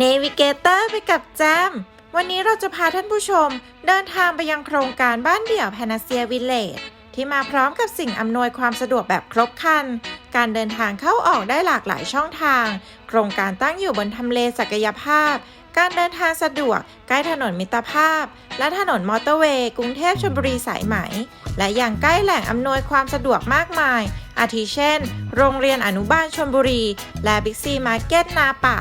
เนวิเกเตอร์ไปกับแจม วันนี้เราจะพาท่านผู้ชมเดินทางไปยังโครงการบ้านเดี่ยวแพนาเซียวิลเลจที่มาพร้อมกับสิ่งอำนวยความสะดวกแบบครบครัน การเดินทางเข้าออกได้หลากหลายช่องทาง โครงการตั้งอยู่บนทำเลศักยภาพ การเดินทางสะดวก ใกล้ถนนมิตรภาพ และถนนมอเตอร์เวย์กรุงเทพชลบุรีสายไหม และยังใกล้แหล่งอำนวยความสะดวกมากมาย อาทิเช่น โรงเรียนอนุบาลชลบุรี และบิ๊กซีมาร์เก็ตนาป่า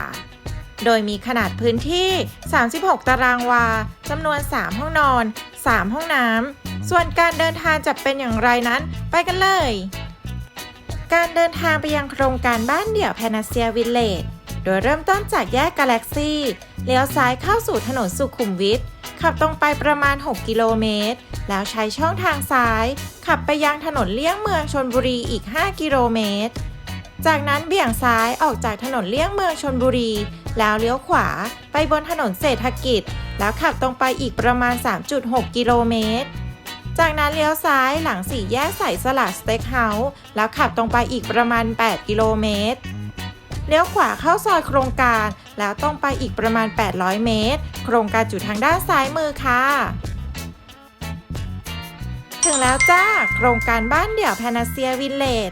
โดยมีขนาดพื้นที่ 36 ตารางวา จำนวน 3 ห้องนอน 3 ห้องน้ำ ส่วนการเดินทางจะเป็นอย่างไรนั้น ไปกันเลย การเดินทางไปยังโครงการบ้านเดี่ยวแพนาเซียวิลเลจ โดยเริ่มต้นจากแยกกาแล็กซี่เลี้ยวซ้ายเข้าสู่ถนนสุขุมวิทขับตรงไปประมาณ 6 กิโลเมตร แล้วใช้ช่องทางซ้าย ขับไปยังถนนเลี่ยงเมืองชนบุรีอีก 5 กิโลเมตร จากนั้นเบี่ยงซ้ายออกจากถนนเลี่ยงเมืองชนบุรี แล้วเลี้ยวขวาไปบนถนนเศรษฐกิจ แล้วขับตรงไปอีกประมาณ 3.6 กิโลเมตร จากนั้นเลี้ยวซ้ายหลังสี่แยกใส่สลัดสเต็กเฮาส์แล้วขับตรงไปอีกประมาณ 8 กิโลเมตร เลี้ยวขวาเข้าซอยโครงการ แล้วตรงไปอีกประมาณ 800 เมตร โครงการอยู่ทางด้านซ้ายมือค่ะถึงแล้วจ้า โครงการบ้านเดี่ยวแพนาเซียวิลเลจ